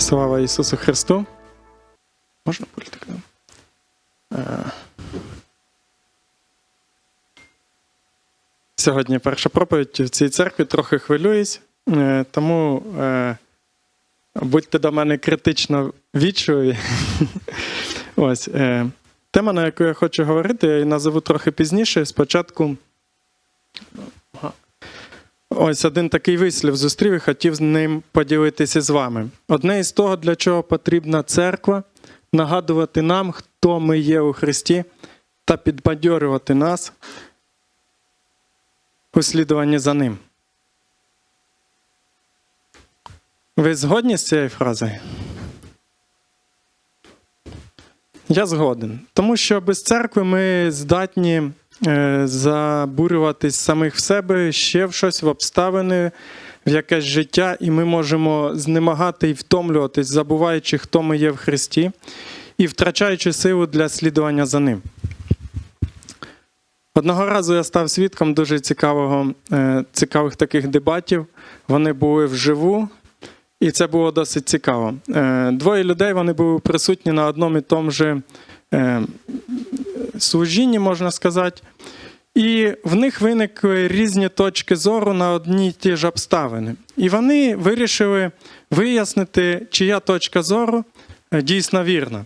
Слава Ісусу Христу. Можна пультик? Е. Сьогодні перша проповідь в цій церкві, трохи хвилююсь, е, тому е, будьте до мене критично вічливі. Ось, тема, на яку я хочу говорити, я її назову трохи пізніше. Спочатку. Ось один такий вислів зустрів і хотів з ним поділитися з вами. Одне із того, для чого потрібна церква, нагадувати нам, хто ми є у Христі, та підбадьорювати нас у слідуванні за ним. Ви згодні з цією фразою? Я згоден. Тому що без церкви ми здатні забурюватись самих в себе ще в щось, в обставини, в якесь життя, і ми можемо знемагати і втомлюватись, забуваючи, хто ми є в Христі, і втрачаючи силу для слідування за ним. Одного разу я став свідком дуже цікавого, е, цікавих таких дебатів. Вони були вживу, і це було досить цікаво. Е, Двоє людей вони були присутні на одному і тому же е, служінні, можна сказати. І в них виникли різні точки зору на одні й ті ж обставини. І вони вирішили вияснити, чия точка зору е, дійсно вірна.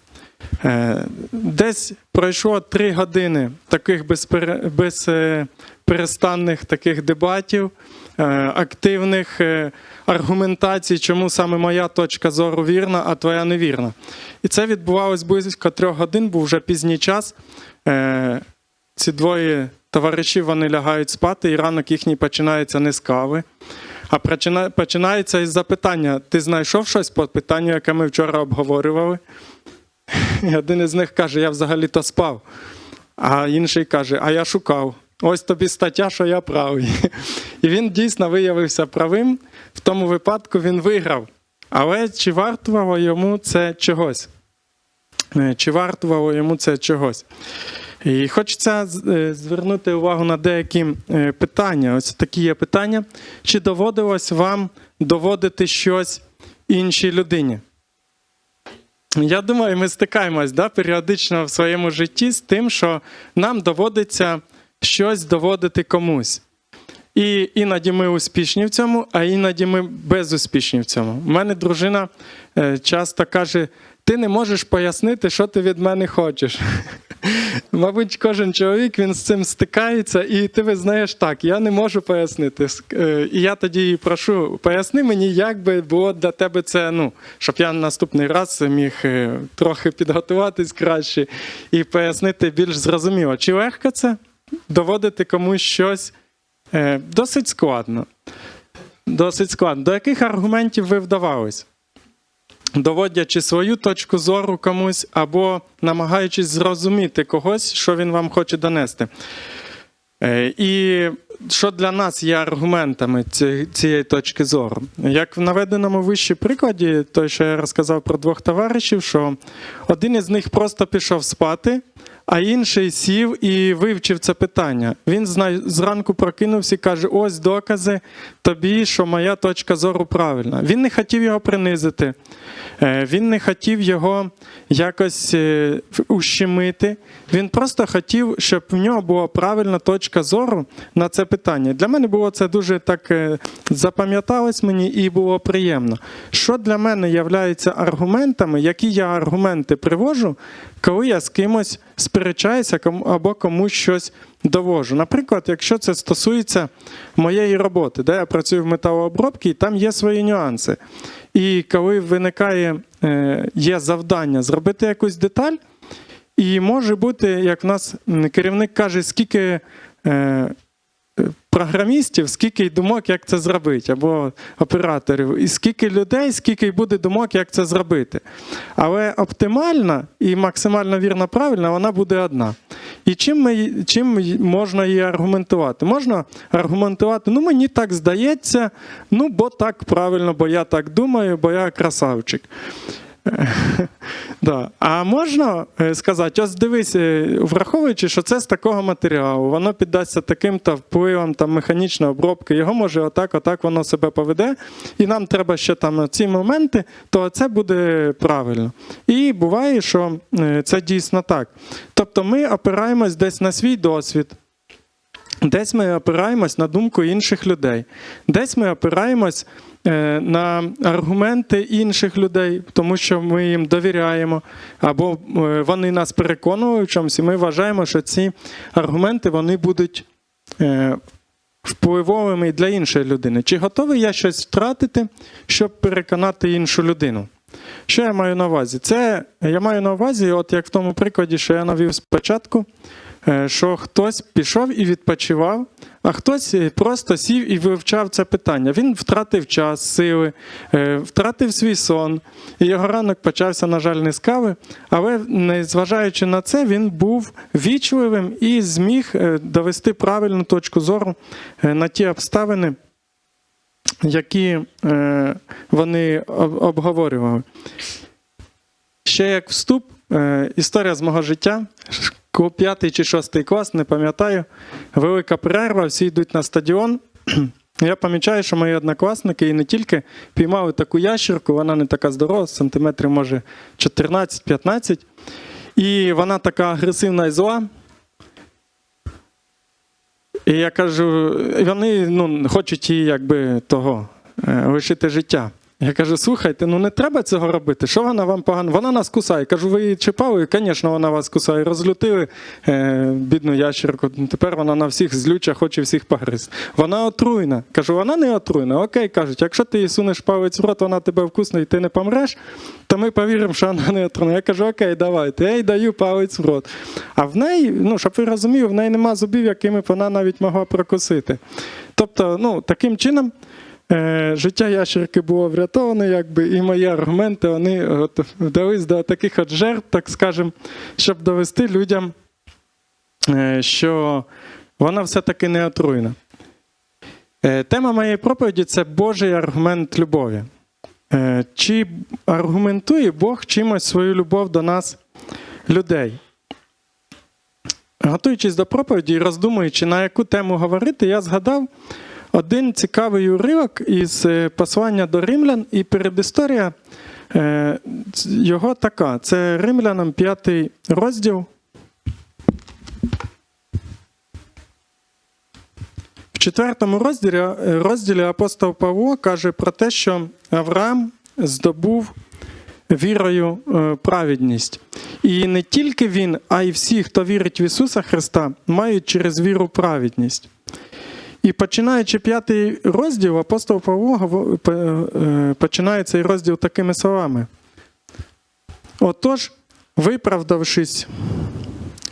Е, Десь пройшло три години таких безперестанних таких дебатів, е, активних аргументацій, чому саме моя точка зору вірна, а твоя невірна. І це відбувалось близько трьох годин, був вже пізній час. Е, Ці двоє товаришів вони лягають спати, і ранок їхній починається не з кави. А починається із запитання: ти знайшов щось по питанню, яке ми вчора обговорювали? І один із них каже: Я взагалі-то спав. А інший каже: А я шукав. Ось тобі стаття, що я правий. І він дійсно виявився правим. В тому випадку він виграв. Але чи вартувало йому це чогось? Е, Чи вартувало йому це чогось? І хочеться е, звернути увагу на деякі е, питання. Ось такі є питання. Чи доводилось вам доводити щось іншій людині? Я думаю, ми стикаємось да, періодично в своєму житті з тим, що нам доводиться щось доводити комусь. І іноді ми успішні в цьому, а іноді ми безуспішні в цьому. У мене дружина часто каже: ти не можеш пояснити, що ти від мене хочеш. Мабуть, кожен чоловік він з цим стикається, і ти визнаєш так, я не можу пояснити. Е, І я тоді прошу, поясни мені, як би було для тебе це, ну, щоб я наступний раз міг е, трохи підготуватись краще і пояснити більш зрозуміло. Чи легко це доводити комусь щось Е, досить складно. Досить складно. До яких аргументів ви вдавались? Доводячи свою точку зору комусь або намагаючись зрозуміти когось, що він вам хоче донести. Е, І що для нас є аргументами цієї точки зору? Як в наведеному вищій прикладі, той, що я розказав про двох товаришів, що один із них просто пішов спати, а інший сів і вивчив це питання. Він зранку прокинувся і каже: ось докази тобі, що моя точка зору правильна. Він не хотів його принизити, е, він не хотів його якось е, ущемити. Він просто хотів, щоб в нього була правильна точка зору на це питання. Для мене було це дуже так е, запам'яталось мені і було приємно. Що для мене являється аргументами, які я аргументи привожу, коли я з кимось сперечаюся або комусь щось довожу. Наприклад, якщо це стосується моєї роботи, де я працюю в металообробці, і там є свої нюанси. І коли виникає е, є завдання зробити якусь деталь, і може бути, як в нас керівник каже, скільки е, програмістів, скільки й думок, як це зробити, або операторів, і скільки людей, скільки буде думок, як це зробити. Але оптимальна і максимально вірно правильна, вона буде одна. І чим, ми, чим можна її аргументувати? Можна аргументувати, ну мені так здається, ну бо так правильно, бо я так думаю, бо я красавчик. Да. А можна е, сказати, ось дивись, е, враховуючи, що це з такого матеріалу, воно піддасться таким-то впливам там, механічної обробки, його може отак, отак воно себе поведе, і нам треба ще там ці моменти, то це буде правильно. І буває, що е, це дійсно так. Тобто ми опираємось десь на свій досвід. Десь ми опираємось на думку інших людей, десь ми опираємось е, на аргументи інших людей, тому що ми їм довіряємо, або е, вони нас переконують в чомусь, і ми вважаємо, що ці аргументи вони будуть е, впливовими для іншої людини. Чи готовий я щось втратити, щоб переконати іншу людину? Що я маю на увазі? Це я маю на увазі, от як в тому прикладі, що я навів спочатку, що хтось пішов і відпочивав, а хтось е, просто сів і вивчав це питання. Він втратив час, сили, е, втратив свій сон. І його ранок почався, на жаль, не з кави, але незважаючи на це, він був вічливим і зміг е, довести правильну точку зору е, на ті обставини, які е, вони обговорювали. Ще як вступ, е, історія з мого життя. П'ятий чи шостий клас, не пам'ятаю. Велика перерва, всі йдуть на стадіон. Я помічаю, що мої однокласники і не тільки піймали таку ящерку, вона не така здорова, сантиметрів, може, 14-15. І вона така агресивна і зла. І я кажу, вони ну, хочуть їй якби того е, лишити життя. Я кажу, слухайте, ну не треба цього робити. Що вона вам погано? Вона нас кусає. Кажу, ви її чіпали? Звісно, вона вас кусає. Розлютили е, бідну ящерку. Тепер вона на всіх злюча, хоче всіх погризти. Вона отруйна. Кажу, вона не отруйна. Окей, кажуть, якщо ти їй сунеш палець в рот, вона тебе вкусне і ти не помреш, то ми повіримо, що вона не отруйна. Я кажу, окей, давайте. Я їй даю палець в рот. А в неї, ну, щоб ви розуміли, в неї нема зубів, якими б вона навіть могла прокусити. Тобто, ну, таким чином. Е, життя ящерки було врятоване, якби, і мої аргументи вони от, вдались до таких от жертв, так скажемо, щоб довести людям, е, що вона все-таки не отруйна. Е, тема моєї проповіді це Божий аргумент любові. Чи аргументує Бог чимось свою любов до нас, людей? Готуючись до проповіді і роздумуючи, на яку тему говорити, я згадав один цікавий уривок із е, послання до римлян, і передісторія е, його така: це римлянам п'ятий розділ. В четвертому розділі, е, розділі апостол Павло каже про те, що Авраам здобув вірою праведність. І не тільки він, а й всі, хто вірить в Ісуса Христа, мають через віру праведність. І починаючи п'ятий розділ, апостол Павло е, починає цей розділ такими словами. Отож, виправдавшись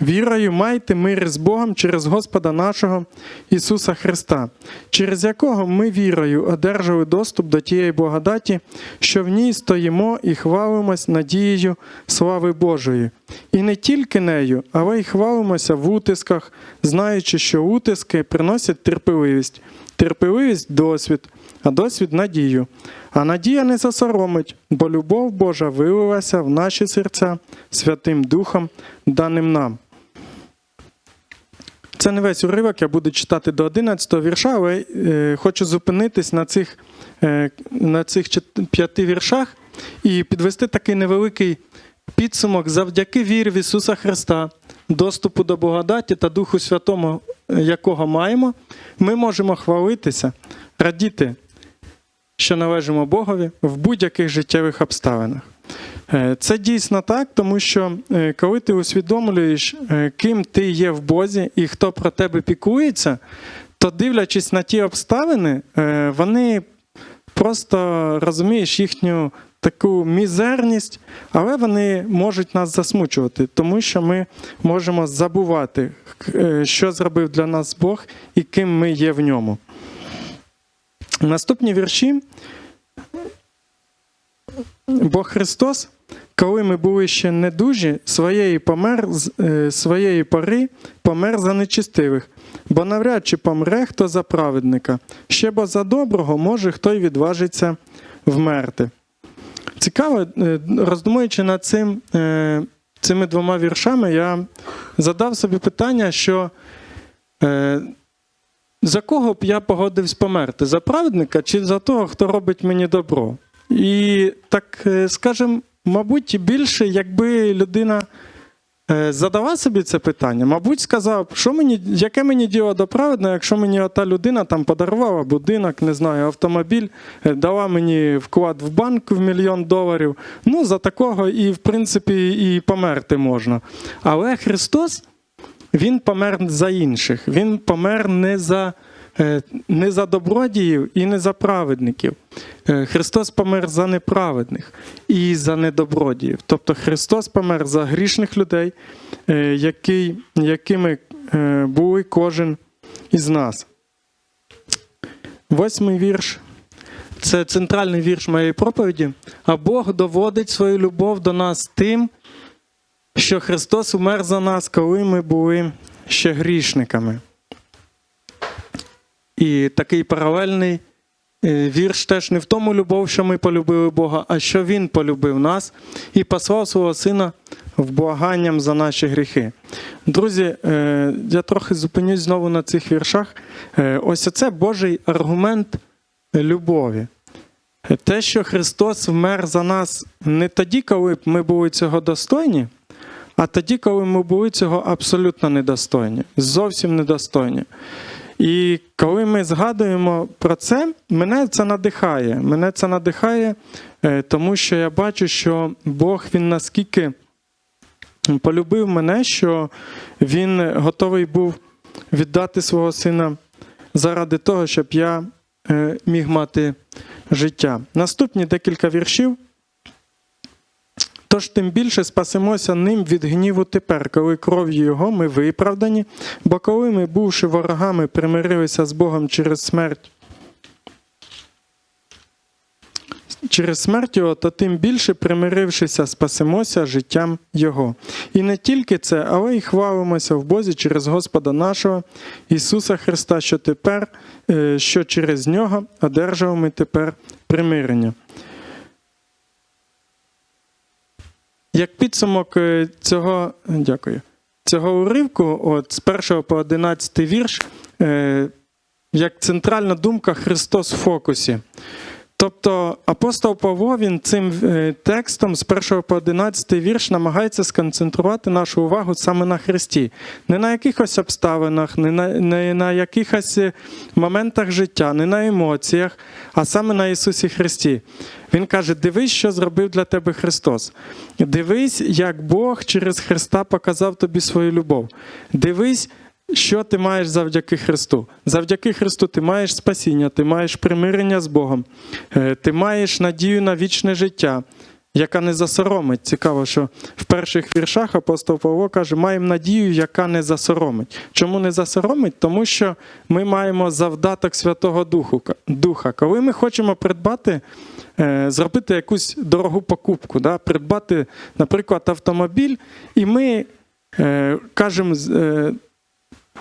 вірою, майте мир з Богом через Господа нашого Ісуса Христа, через якого ми вірою одержали доступ до тієї благодаті, що в ній стоїмо і хвалимось надією слави Божої. І не тільки нею, але й хвалимося в утисках, знаючи, що утиски приносять терпеливість, терпеливість досвід, а досвід надію. А надія не засоромить, бо любов Божа вилилася в наші серця Святим Духом, даним нам. Це не весь уривок, я буду читати до 11 вірша, але е, хочу зупинитись на цих, е, на цих п'яти віршах і підвести такий невеликий підсумок завдяки вірі в Ісуса Христа, доступу до благодаті та Духу Святому, якого маємо, ми можемо хвалитися, радіти, що належимо Богові в будь-яких життєвих обставинах. Е, Це дійсно так, тому що е, коли ти усвідомлюєш, е, ким ти є в Бозі і хто про тебе пікується, то дивлячись на ті обставини, вони просто розумієш їхню таку мізерність, але вони можуть нас засмучувати, тому що ми можемо забувати, що зробив для нас Бог і ким ми є в ньому. Наступні вірші. Бо Христос, коли ми були ще недужі, своєї помер е, своєї пори помер за нечистивих, бо навряд чи помре хто за праведника, ще бо за доброго може хто й відважиться вмерти. цікаво, е, роздумуючи над цим, е, цими двома віршами, я задав собі питання, що за кого б я погодився померти? За праведника чи за того, хто робить мені добро? І так, скажем, мабуть, більше, якби людина е, задала собі це питання, мабуть, сказав, що мені, яке мені діло до праведного, якщо мені ота людина там подарувала будинок, не знаю, автомобіль, е, дала мені вклад в банк в мільйон доларів. Ну, за такого і, в принципі, і померти можна. Але Христос. Він помер за інших. Він помер не за, не за добродіїв і не за праведників. Е, Христос помер за неправедних і за недобродіїв. Тобто Христос помер за грішних людей, е, який, якими е, були кожен із нас. Восьмий вірш. Це центральний вірш моєї проповіді. А Бог доводить свою любов до нас тим, що Христос умер за нас, коли ми були ще грішниками. І такий паралельний е, вірш теж не в тому любов, що ми полюбили Бога, а що Він полюбив нас і послав свого Сина вблаганням за наші гріхи. Друзі, е, я трохи зупинюсь знову на цих віршах. Е, Ось це Божий аргумент любові. Те, що Христос вмер за нас не тоді, коли б ми були цього достойні, а тоді, коли ми були цього абсолютно недостойні, зовсім недостойні. І коли ми згадуємо про це, мене це надихає. Мене це надихає, е, тому що я бачу, що Бог він наскільки полюбив мене, що Він готовий був віддати свого сина заради того, щоб я е, міг мати життя. Наступні декілька віршів. Тож тим більше спасемося ним від гніву тепер, коли кров'ю Його ми виправдані, бо коли ми, бувши ворогами, примирилися з Богом через смерть, через смерть Його, то тим більше, примирившися, спасемося життям Його. І не тільки це, але й хвалимося в Бозі через Господа нашого Ісуса Христа, що тепер, е, що через Нього одержав ми тепер примирення. Як підсумок е, цього, дякую, цього уривку, от з 1 по 11 вірш, е, як центральна думка Христос в фокусі. Тобто апостол Павло він цим е, текстом з 1 по 11 вірш намагається сконцентрувати нашу увагу саме на Христі, не на якихось обставинах, не на, не на якихось е, моментах життя, не на емоціях, а саме на Ісусі Христі. Він каже: дивись, що зробив для тебе Христос. Дивись, як Бог через Христа показав тобі свою любов. Дивись, що ти маєш завдяки Христу? Завдяки Христу ти маєш спасіння, ти маєш примирення з Богом, е, ти маєш надію на вічне життя, яка не засоромить. Цікаво, що в перших віршах апостол Павло каже, маємо надію, яка не засоромить. Чому не засоромить? Тому що ми маємо завдаток Святого Духа. Коли ми хочемо придбати, е, зробити якусь дорогу покупку, да? придбати, наприклад, автомобіль, і ми е, кажемо.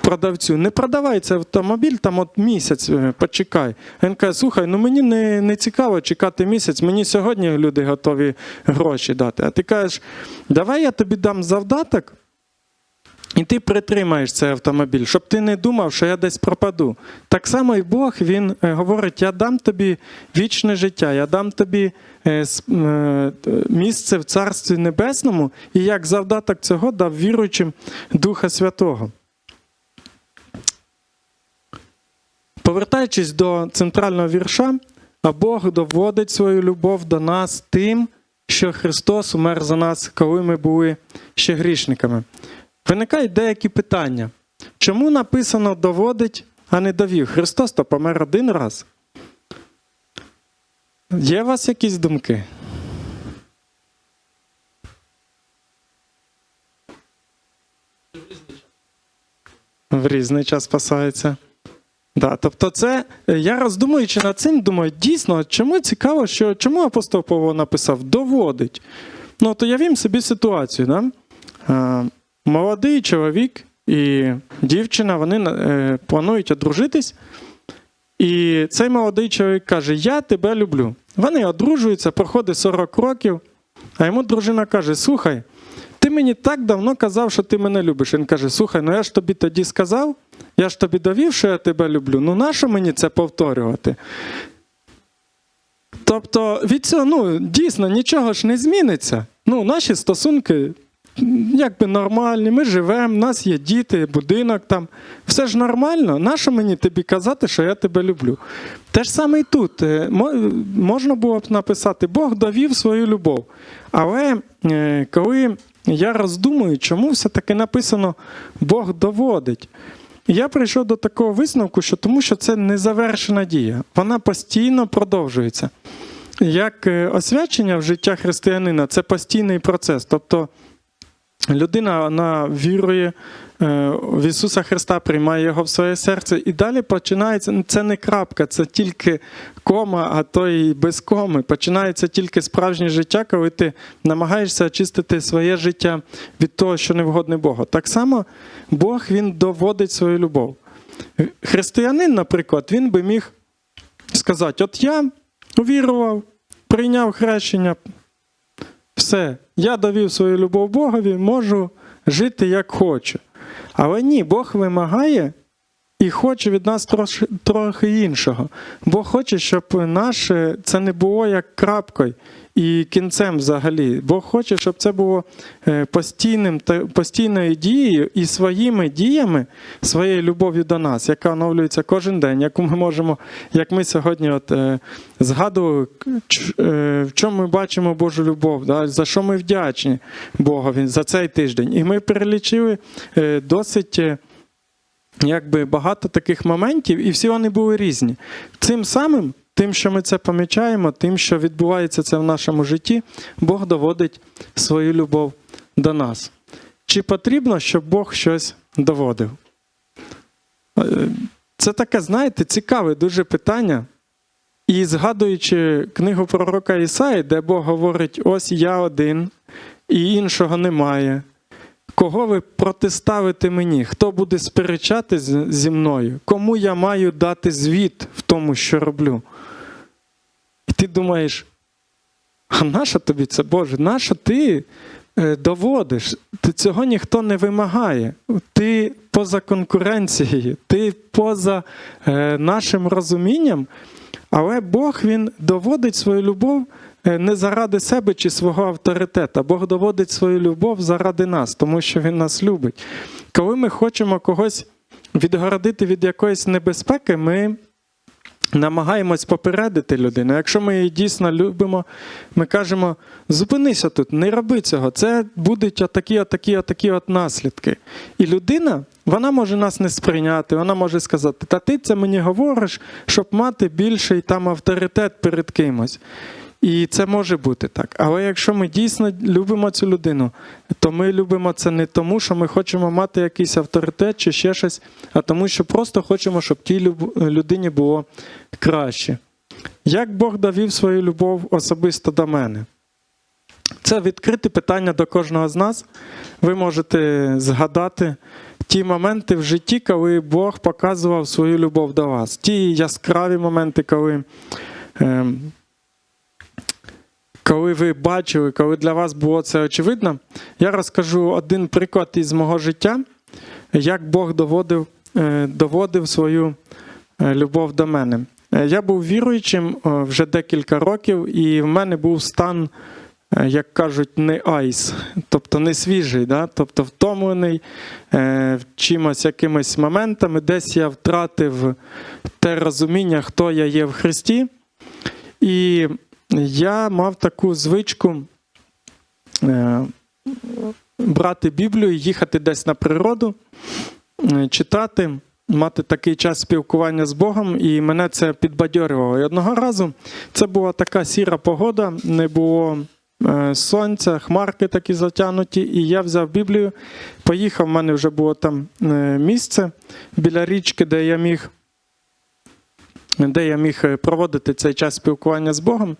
Продавцю, не продавай цей автомобіль, там от місяць е, почекай. Він каже, слухай, ну мені не, не цікаво чекати місяць, мені сьогодні люди готові гроші дати. А ти кажеш, давай я тобі дам завдаток, і ти притримаєш цей автомобіль, щоб ти не думав, що я десь пропаду. Так само і Бог він е, говорить: я дам тобі вічне життя, я дам тобі е, місце в Царстві Небесному, і як завдаток цього дав віруючим Духа Святого. Повертаючись до центрального вірша, а Бог доводить свою любов до нас тим, що Христос умер за нас, коли ми були ще грішниками. Виникають деякі питання. Чому написано доводить, а не довів? Христос то помер один раз. Є у вас якісь думки? В різний час спасається. Да, тобто, це е, я роздумуючи над цим, думаю, дійсно, чому цікаво, що чому апостол Павло написав доводить. Ну, то явім собі ситуацію. Да? Е, молодий чоловік і дівчина вони е, планують одружитись, І цей молодий чоловік каже: Я тебе люблю. Вони одружуються, проходить 40 років, а йому дружина каже: Слухай, ти мені так давно казав, що ти мене любиш. Він каже: Слухай, ну я ж тобі тоді сказав, я ж тобі довів, що я тебе люблю. Ну нащо мені це повторювати? Тобто від цього ну, дійсно нічого ж не зміниться. Ну, наші стосунки якби нормальні, ми живемо, в нас є діти, будинок там. Все ж нормально. Нащо мені тобі казати, що я тебе люблю? Те ж саме і тут. Е, Можна було б написати, Бог довів свою любов. Але е, коли я роздумую, чому все-таки написано Бог доводить. Я прийшов до такого висновку, що тому що це незавершена дія, вона постійно продовжується. Як е, освячення в життя християнина це постійний процес. Тобто людина вона вірує в Ісуса Христа, приймає Його в своє серце, і далі починається це не крапка, це тільки кома, а то і без коми. Починається тільки справжнє життя, коли ти намагаєшся очистити своє життя від того, що не вгодне Богу. Так само Бог він доводить свою любов. Християнин, наприклад, він би міг сказати: от я увірував, прийняв хрещення, все, я довів свою любов Богові, можу жити як хочу. Але ні, Бог вимагає і хоче від нас трошки, трохи іншого. Бог хоче, щоб наше це не було як крапкою і кінцем взагалі. Бог хоче, щоб це було е, постійним, постійною дією і своїми діями, своєю любов'ю до нас, яка оновлюється кожен день, яку ми можемо, як ми сьогодні от, е, згадували, е, в чому ми бачимо Божу любов, за що ми вдячні Богові за цей тиждень. І ми перелічили досить. Якби багато таких моментів, і всі вони були різні. Цим самим, тим, що ми це помічаємо, тим, що відбувається це в нашому житті, Бог доводить свою любов до нас. Чи потрібно, щоб Бог щось доводив? Е, Це таке, знаєте, цікаве дуже питання. І згадуючи книгу пророка Ісаї, де Бог говорить: ось я один, і іншого немає. Кого ви протиставите мені? Хто буде сперечати зі мною? Кому я маю дати звіт в тому, що роблю? І ти думаєш, а нащо тобі це, Боже? Нащо ти е, доводиш? Ти цього ніхто не вимагає. Ти поза конкуренцією, ти поза е, нашим розумінням, але Бог Він доводить свою любов не заради себе чи свого авторитета. Бог доводить свою любов заради нас, тому що Він нас любить. Коли ми хочемо когось відгородити від якоїсь небезпеки, ми намагаємось попередити людину. Якщо ми її дійсно любимо, ми кажемо: зупинися тут, не роби цього. Це будуть отакі, отакі, отакі от наслідки. І людина, вона може нас не сприйняти, вона може сказати: Та ти це мені говориш, щоб мати більший там авторитет перед кимось. І це може бути так. Але якщо ми дійсно любимо цю людину, то ми любимо це не тому, що ми хочемо мати якийсь авторитет чи ще щось, а тому, що просто хочемо, щоб тій людині було краще. Як Бог довів свою любов особисто до мене? Це відкрите питання до кожного з нас. Ви можете згадати ті моменти в житті, коли Бог показував свою любов до вас. Ті яскраві моменти, коли. ем, коли ви бачили, коли для вас було це очевидно, я розкажу один приклад із мого життя, як Бог доводив, е, доводив свою е, любов до мене. Е, Я був віруючим вже декілька років, і в мене був стан, як кажуть, не айс, тобто не свіжий, да? тобто втомлений чимось, якимись моментами. Десь я втратив те розуміння, хто я є в Христі. І я мав таку звичку е, брати Біблію, їхати десь на природу, е, читати, мати такий час спілкування з Богом, і мене це підбадьорювало. І одного разу це була така сіра погода, не було е, сонця, хмарки такі затягнуті, і я взяв Біблію, поїхав, в мене вже було там місце біля річки, де я міг де я міг е, проводити цей час спілкування з Богом.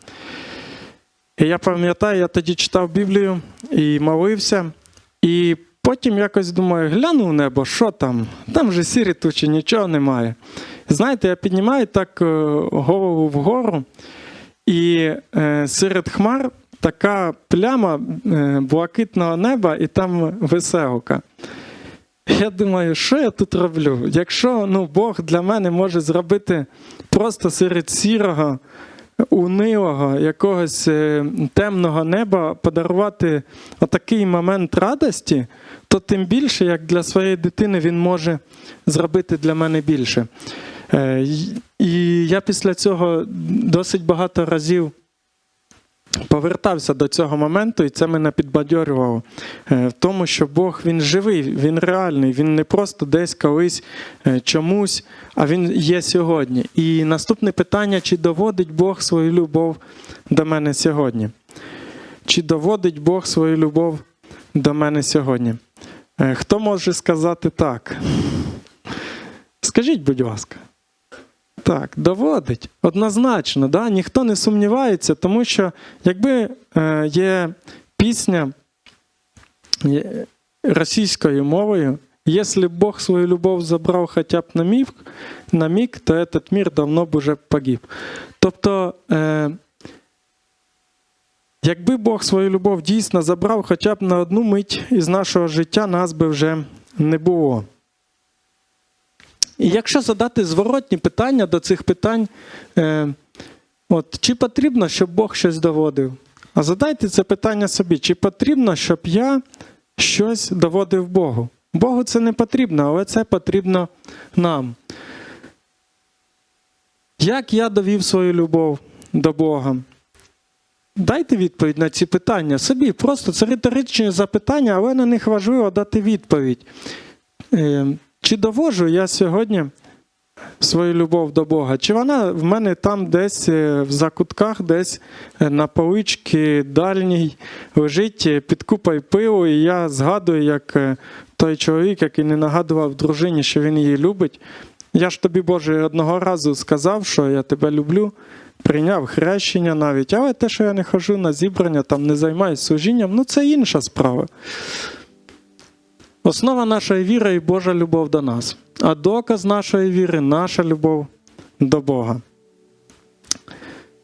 І я пам'ятаю, я тоді читав Біблію і молився, і потім якось думаю, гляну в небо, що там? Там же сірі тучі, нічого немає. Знаєте, я піднімаю так е, голову вгору, і е, серед хмар така пляма блакитного неба, і там веселка. Я думаю, що я тут роблю? Якщо ну, Бог для мене може зробити просто серед сірого, унилого, якогось е, темного неба подарувати отакий момент радості, то тим більше, як для своєї дитини, він може зробити для мене більше. Е, І я після цього досить багато разів повертався до цього моменту, і це мене підбадьорювало е, в тому, що Бог він живий, він реальний, він не просто десь колись е, чомусь, а він є сьогодні. І наступне питання: чи доводить Бог свою любов до мене сьогодні? Чи доводить Бог свою любов до мене сьогодні? Е, Хто може сказати так? Скажіть, будь ласка. Так, доводить. Однозначно, да? ніхто не сумнівається, тому що якби е, є пісня російською мовою, якщо Бог свою любов забрав хоча б на міг, на миг, то этот мир давно б уже погиб. Тобто, е, якби Бог свою любов дійсно забрав хоча б на одну мить із нашого життя, нас би вже не було. І якщо задати зворотні питання до цих питань, е, от, чи потрібно, щоб Бог щось доводив? А задайте це питання собі, чи потрібно, щоб я щось доводив Богу? Богу це не потрібно, але це потрібно нам. Як я довів свою любов до Бога? Дайте відповідь на ці питання собі. Просто це риторичні запитання, але на них важливо дати відповідь. Чи довожу я сьогодні свою любов до Бога? Чи вона в мене там десь е, в закутках, десь е, на поличці дальній лежить е, під купою пиву, і я згадую, як той чоловік, який не нагадував дружині, що він її любить. Я ж тобі, Боже, одного разу сказав, що я тебе люблю, прийняв хрещення навіть, але те, що я не хожу на зібрання, там не займаюся служінням, ну це інша справа. Основа нашої віри і Божа любов до нас, а доказ нашої віри наша любов до Бога.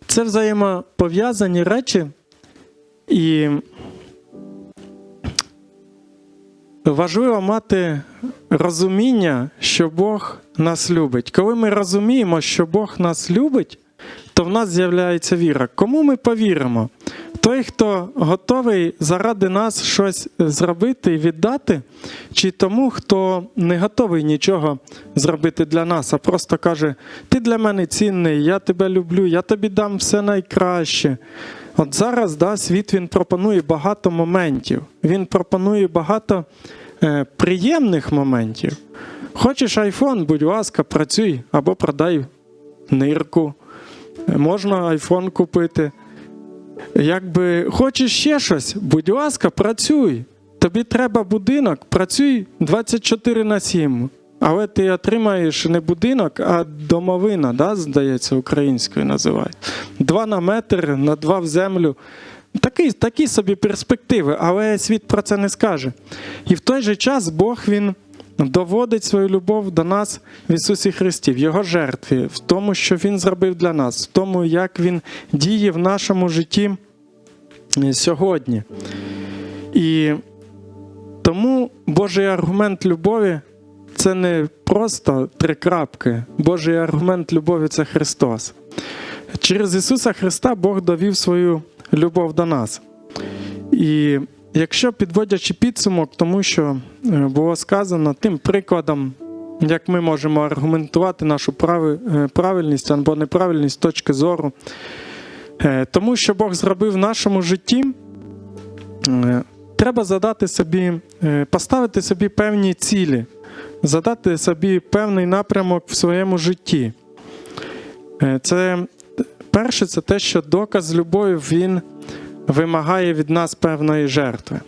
Це взаємопов'язані речі, і важливо мати розуміння, що Бог нас любить. Коли ми розуміємо, що Бог нас любить, то в нас з'являється віра. Кому ми повіримо? Той, хто готовий заради нас щось зробити і віддати, чи тому, хто не готовий нічого зробити для нас, а просто каже: Ти для мене цінний, я тебе люблю, я тобі дам все найкраще. От зараз да, світ він пропонує багато моментів. Він пропонує багато е, приємних моментів. Хочеш айфон, будь ласка, працюй або продай нирку. Можна айфон купити. Якби хочеш ще щось, будь ласка, працюй. Тобі треба будинок, працюй 24 на 7. Але ти отримаєш не будинок, а домовина, да, здається, українською називають. Два на метр, на два в землю. Такі, такі собі перспективи, але світ про це не скаже. І в той же час Бог він доводить свою любов до нас в Ісусі Христі, в Його жертві, в тому, що Він зробив для нас, в тому, як Він діє в нашому житті сьогодні. І тому Божий аргумент любові це не просто три крапки. Божий аргумент любові це Христос. Через Ісуса Христа Бог довів свою любов до нас. І якщо підводячи підсумок, тому що е, було сказано тим прикладом, як ми можемо аргументувати нашу е, правильність або неправильність точки зору, е, тому що Бог зробив в нашому житті, треба задати собі, поставити собі певні цілі, задати собі певний напрямок в своєму житті. Це перше, це те, що доказ любові він вимагає від нас певної жертви.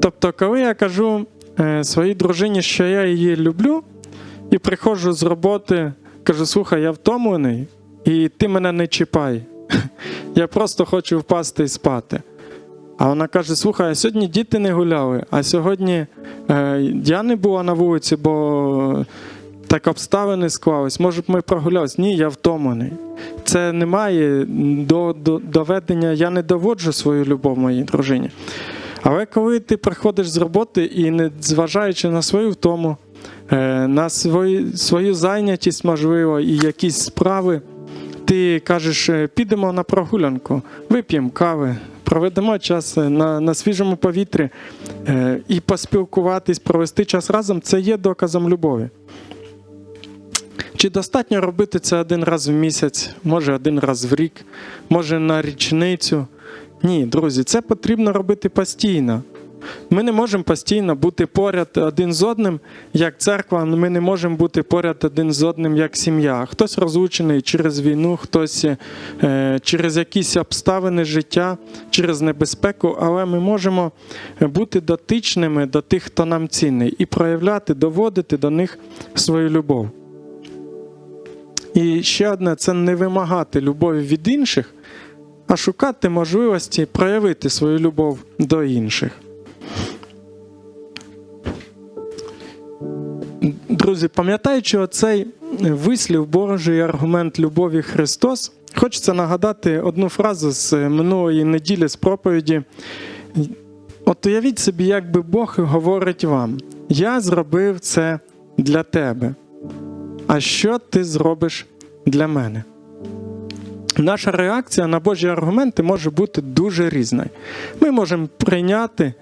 Тобто, коли я кажу е, своїй дружині, що я її люблю, і приходжу з роботи, кажу: слухай, я втомлений, і ти мене не чіпай. Я просто хочу впасти і спати. А вона каже: слухай, а сьогодні діти не гуляли, а сьогодні е, я не була на вулиці, бо так обставини склались. Може б ми прогулялись. Ні, я втомлений. Це немає до, до, доведення, я не доводжу свою любов моїй дружині. Але коли ти приходиш з роботи і не зважаючи на свою втому, е, на свою, свою зайнятість, можливо, і якісь справи, ти кажеш, е, підемо на прогулянку, вип'ємо кави, проведемо час е, на, на свіжому повітрі і поспілкуватись, провести час разом це є доказом любові. Чи достатньо робити це один раз в місяць, може один раз в рік, може на річницю? Ні, друзі, це потрібно робити постійно. Ми не можемо постійно бути поряд один з одним, як церква, ми не можемо бути поряд один з одним, як сім'я. Хтось розлучений через війну, хтось е, через якісь обставини життя, через небезпеку, але ми можемо бути дотичними до тих, хто нам цінний, і проявляти, доводити до них свою любов. І ще одне це не вимагати любові від інших, а шукати можливості проявити свою любов до інших. Друзі, пам'ятаючи оцей вислів Божий аргумент любові Христос, хочеться нагадати одну фразу з минулої неділі з проповіді. От уявіть собі, як би Бог говорить вам: Я зробив це для тебе. А що ти зробиш для мене? Наша реакція на Божі аргументи може бути дуже різною. Ми можемо прийняти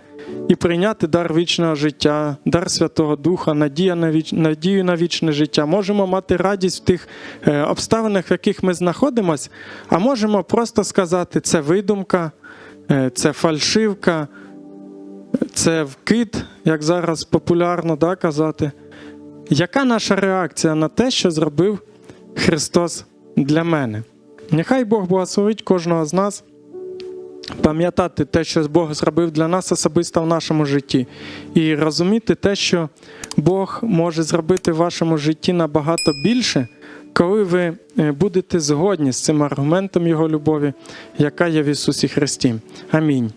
і прийняти дар вічного життя, дар Святого Духа, надію на вічне життя. Можемо мати радість в тих е, обставинах, в яких ми знаходимося, а можемо просто сказати, це видумка, е, це фальшивка, це вкид, як зараз популярно да, казати. Яка наша реакція на те, що зробив Христос для мене? Нехай Бог благословить кожного з нас пам'ятати те, що Бог зробив для нас особисто в нашому житті, і розуміти те, що Бог може зробити в вашому житті набагато більше, коли ви е, будете згодні з цим аргументом Його любові, яка є в Ісусі Христі. Амінь.